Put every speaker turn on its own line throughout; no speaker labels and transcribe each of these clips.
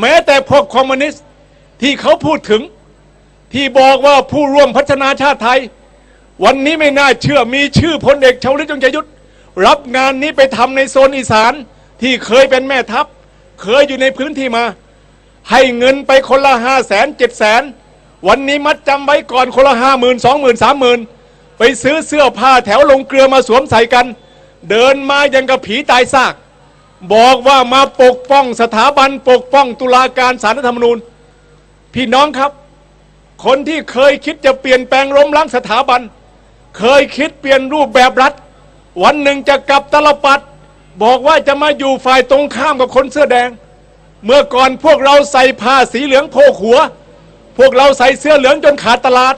แม้แต่พวกคอมมิวนิสต์ที่เขาพูดถึง ที่บอกว่าผู้ร่วมพัฒนาชาติไทย วันนี้ไม่น่าเชื่อมีชื่อพลเอกชวลิตจงใจยุทธรับงานนี้ไปทำในโซนอีสานที่เคยเป็นแม่ทัพ เคยอยู่ในพื้นที่มา ให้เงินไปคนละห้าแสนเจ็ดแสนวันนี้มัดจำไว้ก่อนคนละห้าหมื่นสองหมื่นสามหมื่นไปซื้อเสื้อผ้าแถวลงเกลือมาสวมใส่กัน เดินมายังกับผีตายซาก บอกว่ามาปกป้องสถาบันปกป้องตุลาการสารรัฐธรรมนูญ พี่น้องครับ คนที่เคยคิดจะเปลี่ยนแปลงล้มล้างสถาบัน เคยคิดเปลี่ยนรูปแบบรัฐ วันหนึ่งจะกลับตลปัด บอกว่าจะมาอยู่ฝ่ายตรงข้ามกับคนเสื้อแดง เมื่อก่อนพวกเราใส่ผ้าสีเหลืองโพกหัว พวกเราใส่เสื้อเหลืองจนขาดตลาด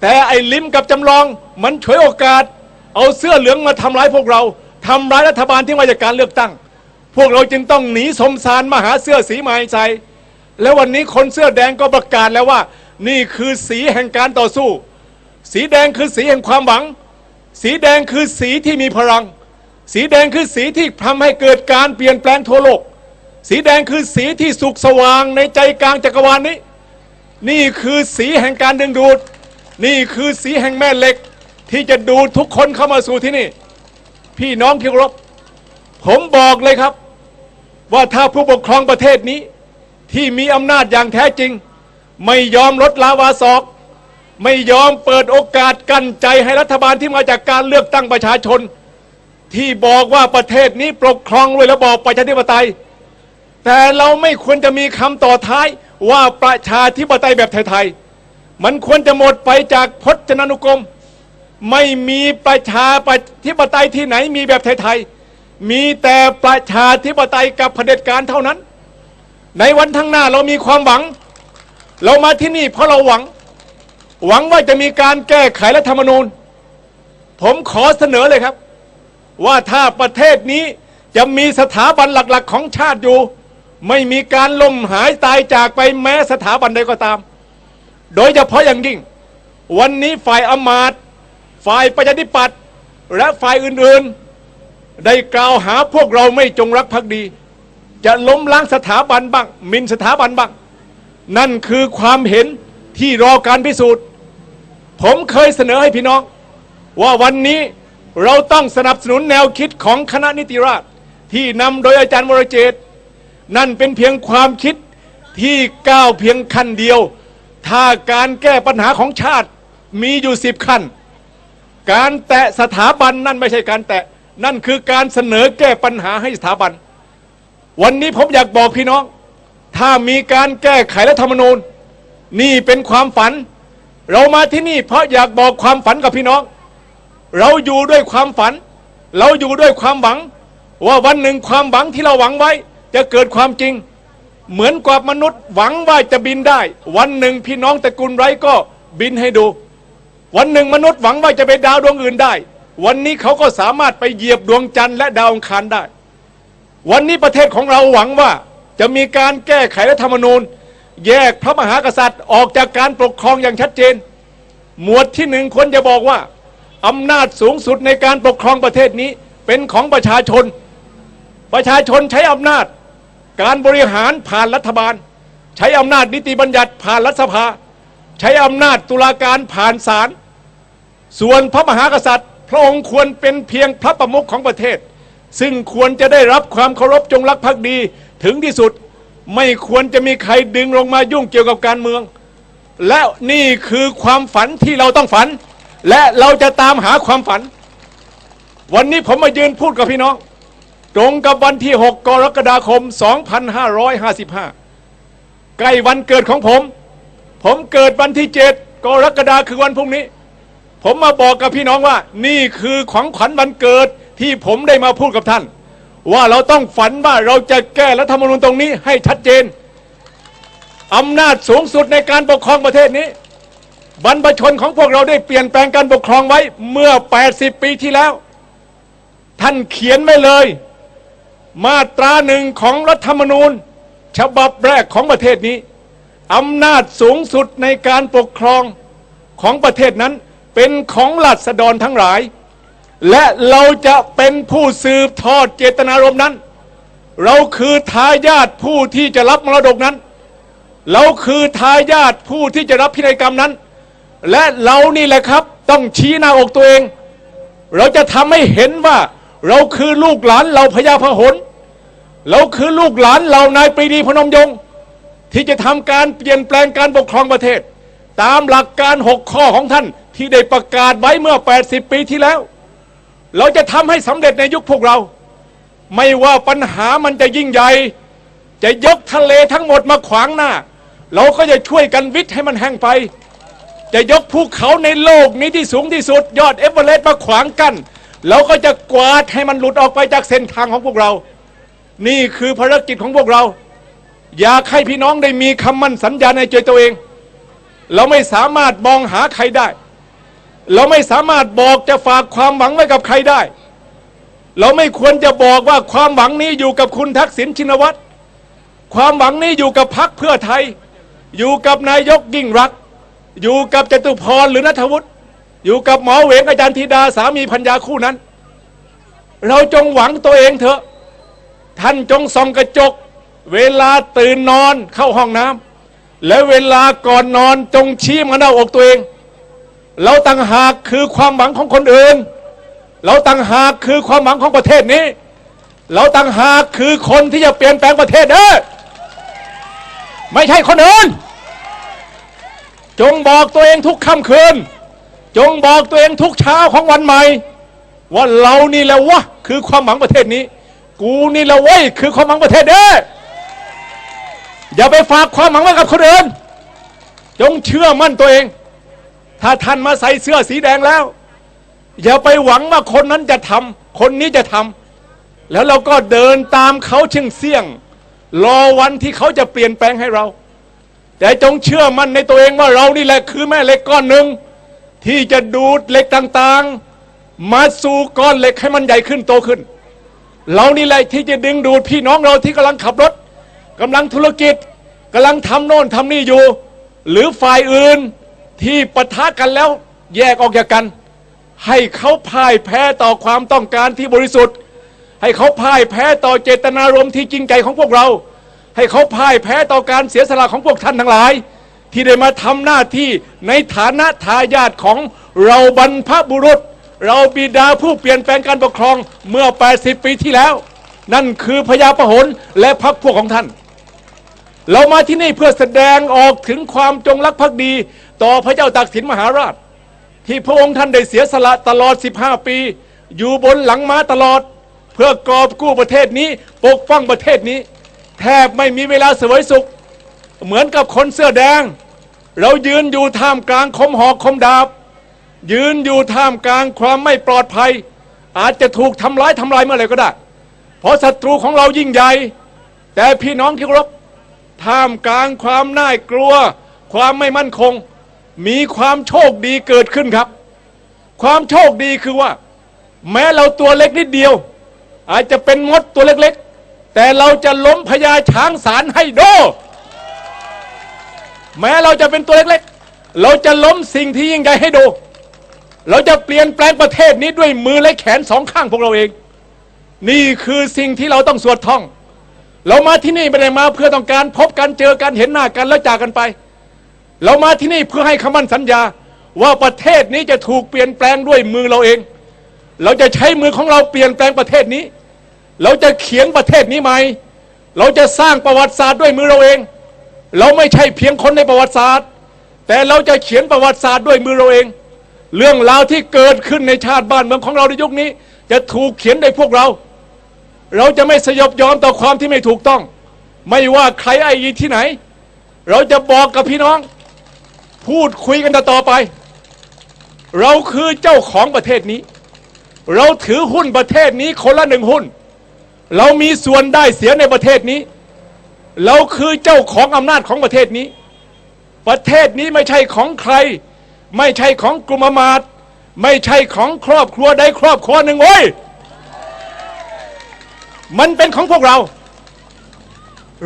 แต่ไอ้ลิมกับจำลองมันฉวยโอกาส เอาเสื้อเหลืองมาทำร้ายพวกเราทำร้ายรัฐบาลที่มาจากการเลือกตั้ง พวกเราจึงต้องหนีสมสารมาหาเสื้อสีไม้ใส่แล้ววันนี้คนเสื้อแดงก็ประกาศแล้วว่า นี่คือสีแห่งการต่อสู้ สีแดงคือสีแห่งความหวัง สีแดงคือสีที่มีพลัง สีแดงคือสีที่ทำให้เกิดการเปลี่ยนแปลงทั่วโลก สีแดงคือสีที่สุกสว่างในใจกลางจักรวาลนี้ นี่คือสีแห่งการดึงดูด นี่คือสีแห่งแม่เหล็ก ที่จะดูดทุกคนเข้ามาสู่ที่นี่ พี่น้องที่เคารพ ผมบอกเลยครับ ว่าถ้าผู้ปกครองประเทศนี้ ที่มีอำนาจอย่างแท้จริง ไม่ยอมลดลาวาศอก ไม่ยอมเปิดโอกาสกั้นใจให้รัฐบาลที่มาจากการเลือกตั้งประชาชน ที่บอกว่าประเทศนี้ปกครองด้วยระบอบประชาธิปไตย แต่เราไม่ควรจะมีคำต่อท้ายว่าประชาธิปไตยแบบไทยๆ มันควรจะหมดไปจากพจนานุกรม ไม่มีประชาธิปไตยที่ไหนมีแบบไทยๆ มีแต่ประชาธิปไตยกับเผด็จการเท่านั้น ในวันข้งหน้าเรามีความหวัง เรามาที่นี่เพราะเราหวัง หวังว่าจะมีการแก้ไขรัฐธรรมนูญ ผมขอเสนอเลยครับ ว่าถ้าประเทศนี้จะมีสถาบันหลักๆ ของชาติอยู่ ไม่มีการล่มหายตายจากไปแม้สถาบันใดก็ตาม โดยเฉพาะอย่างยิ่ง วันนี้ฝ่ายอมาตฝ่ายประชาธิปัตย์และฝ่ายอื่นๆ ได้กล่าวหาพวกเราไม่จงรักภักดี จะล้มล้างสถาบันบ้างมินสถาบันบ้าง นั่นคือความเห็นที่รอการพิสูจน์ ผมเคยเสนอให้พี่น้อง ว่าวันนี้เราต้องสนับสนุนแนวคิดของคณะนิติราษฎรที่นำโดยอาจารย์วรเจตนั่นเป็นเพียงความคิดที่ก้าวเพียงขั้นเดียว ถ้าการแก้ปัญหาของชาติมีอยู่สิบขั้น การแตะสถาบันนั่นไม่ใช่การแตะ นั่นคือการเสนอแก้ปัญหาให้สถาบัน วันนี้ผมอยากบอกพี่น้อง ถ้ามีการแก้ไขรัฐธรรมนูญ นี่เป็นความฝัน เรามาที่นี่เพราะอยากบอกความฝันกับพี่น้อง เราอยู่ด้วยความฝัน เราอยู่ด้วยความหวัง ว่าวันหนึ่งความหวังที่เราหวังไว้ จะเกิดความจริง เหมือนกับมนุษย์หวังว่าจะบินได้ วันหนึ่งพี่น้องตระกูลไรก็บินให้ดู วันหนึ่งมนุษย์หวังว่าจะไปดาวดวงอื่นได้ วันนี้เขาก็สามารถไปเหยียบดวงจันทร์และดาวอังคารได้ วันนี้ประเทศของเราหวังว่าจะมีการแก้ไขรัฐธรรมนูญ แยกพระมหากษัตริย์ออกจากการปกครองอย่างชัดเจน หมวดที่หนึ่งควรจะบอกว่าอำนาจสูงสุดในการปกครองประเทศนี้เป็นของประชาชน ประชาชนใช้อำนาจ การบริหารผ่านรัฐบาล ใช้อำนาจนิติบัญญัติผ่านรัฐสภา ใช้อำนาจตุลาการผ่านศาลส่วนพระมหากษัตริย์ พระองค์ควรเป็นเพียงพระประมุขของประเทศ ซึ่งควรจะได้รับความเคารพจงรักภักดีถึงที่สุดไม่ควรจะมีใครดึงลงมายุ่งเกี่ยวกับการเมือง และนี่คือความฝันที่เราต้องฝัน และเราจะตามหาความฝัน วันนี้ผมมายืนพูดกับพี่น้อง ตรงกับวันที่ 6 กรกฎาคม 2555 ใกล้วันเกิดของผม ผมเกิดวันที่ 7 กรกฎาคือวันพรุ่งนี้ ผมมาบอกกับพี่น้องว่า นี่คือของขวัญวันเกิดที่ผมได้มาพูดกับท่าน ว่าเราต้องฝันว่าเราจะแก้รัฐธรรมนูญตรงนี้ให้ชัดเจนอำนาจสูงสุดในการปกครองประเทศนี้ บรรพชนของพวกเราได้เปลี่ยนแปลงการปกครองไว้เมื่อ 80 ปีที่แล้ว ท่านเขียนไว้เลย มาตราหนึ่งของรัฐธรรมนูญ ฉบับแรกของประเทศนี้อำนาจสูงสุดในการปกครองของประเทศนั้น เป็นของราษฎรทั้งหลาย และเราจะเป็นผู้สืบทอดเจตนารมณ์นั้น เราคือทายาทผู้ที่จะรับมรดกนั้น เราคือทายาทผู้ที่จะรับพินัยกรรมนั้น และเรานี่แหละครับต้องชี้หน้าอกตัวเอง เราจะทำให้เห็นว่า เราคือลูกหลานเราพญาพหนเราคือลูกหลานเรานายปรีดีพนมยงค์ที่จะทำการเปลี่ยนแปลงการปกครองประเทศ ตามหลักการหกข้อของท่าน ที่ได้ประกาศไว้เมื่อ 80 ปีที่แล้ว เราจะทำให้สำเร็จในยุคพวกเรา ไม่ว่าปัญหามันจะยิ่งใหญ่ จะยกทะเลทั้งหมดมาขวางหน้า เราก็จะช่วยกันวิทย์ให้มันแห้งไป จะยกภูเขาในโลกนี้ที่สูงที่สุด ยอดเอเวอเรสต์มาขวางกัน เราก็จะกวาดให้มันหลุดออกไปจากเส้นทางของพวกเรา นี่คือภารกิจของพวกเรา อยากให้พี่น้องได้มีคำมั่นสัญญาในใจตัวเอง เราไม่สามารถมองหาใครได้ เราไม่สามารถบอกจะฝากความหวังไว้กับใครได้ เราไม่ควรจะบอกว่าความหวังนี้อยู่กับคุณทักษิณชินวัตรความหวังนี้อยู่กับพักเพื่อไทย อยู่กับนายกยิ่งรัก อยู่กับจตุพรหรือนัทวุฒิอยู่กับหมอเวงอาจารย์ธิดาสามีพัญญาคู่นั้น เราจงหวังตัวเองเถอะ ท่านจงส่องกระจก เวลาตื่นนอนเข้าห้องน้ำและเวลาก่อนนอนจงชี้มาหน้าอกตัวเอง เราต่างหากคือความหวังของคนอื่น เราต่างหากคือความหวังของประเทศนี้ เราต่างหากคือคนที่จะเปลี่ยนแปลงประเทศเด้อไม่ใช่คนอื่น จงบอกตัวเองทุกค่ำคืน จงบอกตัวเองทุกเช้าของวันใหม่ ว่าเรานี่แหละวะคือความหวังประเทศนี้ กูนี่แหละเว้ยคือความหวังประเทศเด้ออย่าไปฝากความหวังไว้กับคนอื่น จงเชื่อมั่นตัวเอง ถ้าท่านมาใส่เสื้อสีแดงแล้ว อย่าไปหวังว่าคนนั้นจะทำคนนี้จะทำแล้วเราก็เดินตามเขาเชิงเสี่ยง รอวันที่เขาจะเปลี่ยนแปลงให้เรา แต่จงเชื่อมั่นในตัวเองว่าเรานี่แหละคือแม่เหล็กก้อนหนึ่งที่จะดูดเหล็กต่างๆ มาสู่ก้อนเหล็กให้มันใหญ่ขึ้นโตขึ้น เรานี่แหละที่จะดึงดูดพี่น้องเราที่กำลังขับรถกำลังธุรกิจกำลังทำโน่นทำนี่อยู่ หรือฝ่ายอื่น ที่ปะทะกันแล้วแยกออกจากกัน ให้เขาพ่ายแพ้ต่อความต้องการที่บริสุทธิ์ ให้เขาพ่ายแพ้ต่อเจตนารมณ์ที่จริงใจของพวกเรา ให้เขาพ่ายแพ้ต่อการเสียสละของพวกท่านทั้งหลาย ที่ได้มาทำหน้าที่ในฐานะทายาทของเราบรรพบุรุษ เราบิดาผู้เปลี่ยนแปลงการปกครองเมื่อ 80 ปีที่แล้ว นั่นคือพญาประหนและพรรคพวกของท่าน เรามาที่นี่เพื่อแสดงออกถึงความจงรักภักดี ต่อพระเจ้าตากสินมหาราช ที่พระองค์ท่านได้เสียสละตลอด 15 ปี อยู่บนหลังม้าตลอด เพื่อกอบกู้ประเทศนี้ ปกป้องประเทศนี้ แทบไม่มีเวลาเสวยสุข เหมือนกับคนเสื้อแดง เรายืนอยู่ท่ามกลางคมหอกคมดาบ ยืนอยู่ท่ามกลางความไม่ปลอดภัย อาจจะถูกทำร้ายทำลายเมื่อไหร่ก็ได้ เพราะศัตรูของเรายิ่งใหญ่ แต่พี่น้องที่เคารพท่ามกลางความน่ากลัว ความไม่มั่นคง มีความโชคดีเกิดขึ้นครับ ความโชคดีคือว่า แม้เราตัวเล็กนิดเดียว อาจจะเป็นมดตัวเล็กๆ แต่เราจะล้มพญาช้างสารให้โด แม้เราจะเป็นตัวเล็กๆ เราจะล้มสิ่งที่ยิ่งใหญ่ให้ดูเราจะเปลี่ยนแปลงประเทศนี้ด้วยมือและแขนสองข้างพวกเราเอง นี่คือสิ่งที่เราต้องสวดท่อง เรามาที่นี่ไม่ได้มาเพื่อต้องการพบกันเจอกันเห็นหน้ากันแล้วจากกันไป เรามาที่นี่เพื่อให้คำมั่นสัญญา ว่าประเทศนี้จะถูกเปลี่ยนแปลงด้วยมือเราเอง เราจะใช้มือของเราเปลี่ยนแปลงประเทศนี้ เราจะเขียนประเทศนี้ใหม่ เราจะสร้างประวัติศาสตร์ด้วยมือเราเอง เราไม่ใช่เพียงคนในประวัติศาสตร์ แต่เราจะเขียนประวัติศาสตร์ด้วยมือเราเอง เรื่องราวที่เกิดขึ้นในชาติบ้านเมืองของเราในยุคนี้ จะถูกเขียนโดยพวกเรา เราจะไม่สยบยอมต่อความที่ไม่ถูกต้อง ไม่ว่าใครไอ้ยีที่ไหน เราจะบอกกับพี่น้อง พูดคุยกันต่อไป เราคือเจ้าของประเทศนี้ เราถือหุ้นประเทศนี้คนละหนึ่งหุ้น เรามีส่วนได้เสียในประเทศนี้ เราคือเจ้าของอำนาจของประเทศนี้ ประเทศนี้ไม่ใช่ของใคร ไม่ใช่ของกลุ่มอมาตไม่ใช่ของครอบครัวใดครอบครัวหนึ่งโว้ยมันเป็นของพวกเรา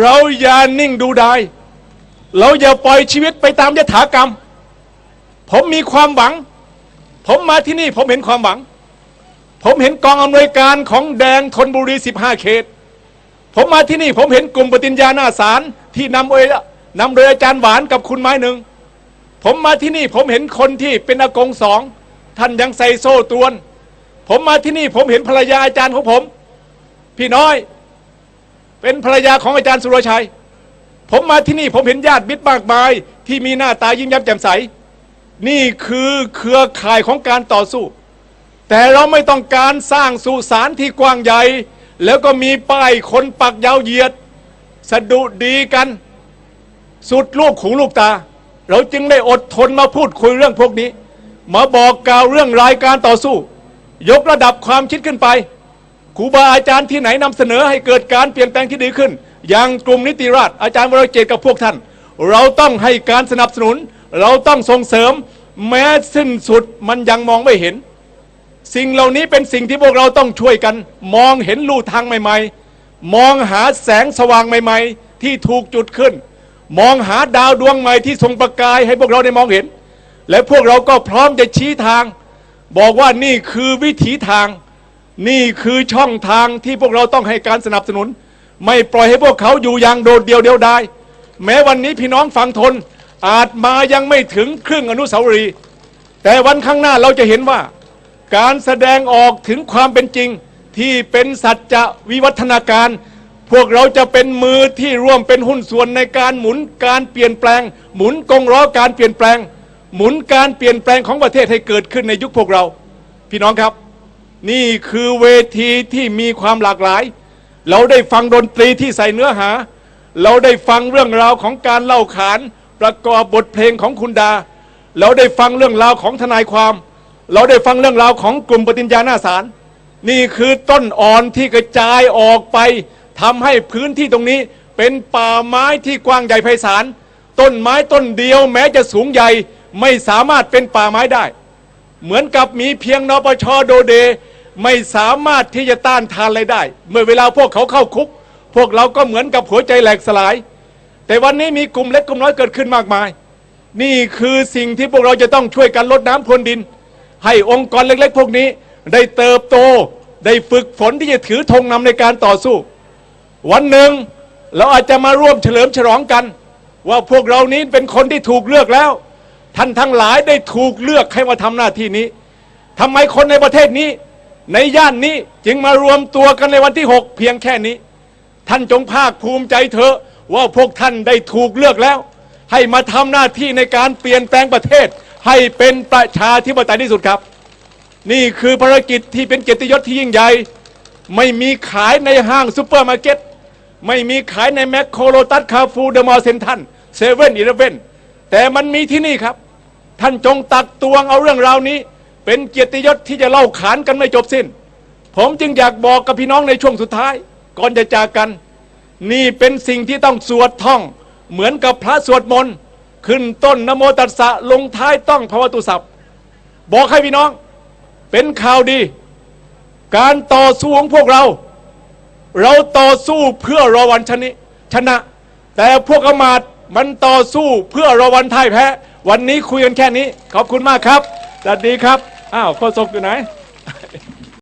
เราอย่านิ่งดูดาย เราอย่าปล่อยชีวิตไปตามยถากรรม ผมมีความหวัง ผมมาที่นี่ผมเห็นความหวัง ผมเห็นกองอำนวยการของแดงธนบุรี 15 เขต ผมมาที่นี่ผมเห็นกลุ่มปฏิญญาหน้าศาลที่นำโดยนำโดยอาจารย์หวานกับคุณไม้หนึ่ง ผมมาที่นี่ผมเห็นคนที่เป็นอากงสองท่านยังใส่โซ่ตรวน ผมมาที่นี่ผมเห็นภรรยาอาจารย์ของผม พี่น้อย เป็นภรรยาของอาจารย์สุรชัย ผมมาที่นี่ผมเห็นญาติมิตรมากมาย ที่มีหน้าตายิ้มแย้มแจ่มใส นี่คือเครือข่ายของการต่อสู้ แต่เราไม่ต้องการสร้างสุสานที่กว้างใหญ่ แล้วก็มีป้ายคนปักยาวเหยียด สะดุดีกัน สุดลูกหูลูกตา เราจึงได้อดทนมาพูดคุยเรื่องพวกนี้ มาบอกกล่าวเรื่องรายการต่อสู้ ยกระดับความคิดขึ้นไปครูบาอาจารย์ที่ไหนนำเสนอให้เกิดการเปลี่ยนแปลงที่ดีขึ้น อย่างกลุ่มนิติราษฎร์อาจารย์วรเจตกับพวกท่าน เราต้องให้การสนับสนุน เราต้องส่งเสริม แม้สิ้นสุดมันยังมองไม่เห็น สิ่งเหล่านี้เป็นสิ่งที่พวกเราต้องช่วยกัน มองเห็นลู่ทางใหม่ ๆ มองหาแสงสว่างใหม่ ๆ ที่ถูกจุดขึ้น มองหาดาวดวงใหม่ที่ส่งประกายให้พวกเราได้มองเห็น และพวกเราก็พร้อมจะชี้ทาง บอกว่านี่คือวิถีทาง นี่คือช่องทางที่พวกเราต้องให้การสนับสนุน ไม่ปล่อยให้พวกเขาอยู่อย่างโดดเดี่ยวเดียวดายแม้วันนี้พี่น้องฝั่งทนอาจมายังไม่ถึงครึ่งอนุสาวรีย์แต่วันข้างหน้าเราจะเห็นว่า การแสดงออกถึงความเป็นจริงที่เป็นสัจจะวิวัฒนาการ พวกเราจะเป็นมือที่ร่วมเป็นหุ้นส่วนในการหมุนการเปลี่ยนแปลง หมุนกงล้อการเปลี่ยนแปลง หมุนการเปลี่ยนแปลงของประเทศให้เกิดขึ้นในยุคพวกเรา พี่น้องครับ นี่คือเวทีที่มีความหลากหลาย เราได้ฟังดนตรีที่ใส่เนื้อหา เราได้ฟังเรื่องราวของการเล่าขาน ประกอบบทเพลงของคุณดา เราได้ฟังเรื่องราวของทนายความ เราได้ฟังเรื่องราวของกลุ่มปฏิญญาหน้าศาลนี่คือต้นอ่อนที่กระจายออกไปทำให้พื้นที่ตรงนี้เป็นป่าไม้ที่กว้างใหญ่ไพศาลต้นไม้ต้นเดียวแม้จะสูงใหญ่ไม่สามารถเป็นป่าไม้ได้ เหมือนกับมีเพียงนปชโดเด ไม่สามารถที่จะต้านทานอะไรได้ เมื่อเวลาพวกเขาเข้าคุก พวกเราก็เหมือนกับหัวใจแหลกสลาย แต่วันนี้มีกลุ่มเล็กกลุ่มน้อยเกิดขึ้นมากมาย นี่คือสิ่งที่พวกเราจะต้องช่วยกันลดน้ำพรวนดิน ให้องค์กรเล็ก ๆ พวกนี้ ได้เติบโต ได้ฝึกฝนที่จะถือธงนำในการต่อสู้ วันหนึ่งเราอาจจะมาร่วมเฉลิมฉลองกัน ว่าพวกเรานี้เป็นคนที่ถูกเลือกแล้ว ท่านทั้งหลายได้ถูกเลือกให้มาทำหน้าที่นี้ทำไมคนในประเทศนี้ ในย่านนี้จึงมารวมตัวกันในวันที่ 6 เพียงแค่นี้ ท่านจงภาคภูมิใจเถอะว่าพวกท่านได้ถูกเลือกแล้ว ให้มาทำหน้าที่ในการเปลี่ยนแปลงประเทศ ให้เป็นประชาธิปไตยที่สุดครับ นี่คือภารกิจที่เป็นเกียรติยศที่ยิ่งใหญ่ไม่มีขายในห้างซูเปอร์มาร์เก็ตไม่มีขายในแมคโครโลตัสคาฟูเดอะมอลล์เซนทันเซเว่นอีเลฟเว่นแต่มันมีที่นี่ครับ ท่านจงตักตวงเอาเรื่องราวนี้ เป็นเกียรติยศที่จะเล่าขานกันไม่จบสิ้น ผมจึงอยากบอกกับพี่น้องในช่วงสุดท้าย ก่อนจะจากกัน นี่เป็นสิ่งที่ต้องสวดท่อง เหมือนกับพระสวดมนต์ขึ้นต้นนโมตัสสะลงท้ายต้องภวตุสัพท์บอกให้พี่น้อง เป็นข่าวดี การต่อสู้ของพวกเรา เราต่อสู้เพื่อรอวันชนะชนะ แต่พวกอมาตย์มันต่อสู้เพื่อรอวันพ่ายแพ้ วันนี้คุยกันแค่นี้ ขอบคุณมากครับสวัสดีครับ อ้าวโคศกอยู่ไหน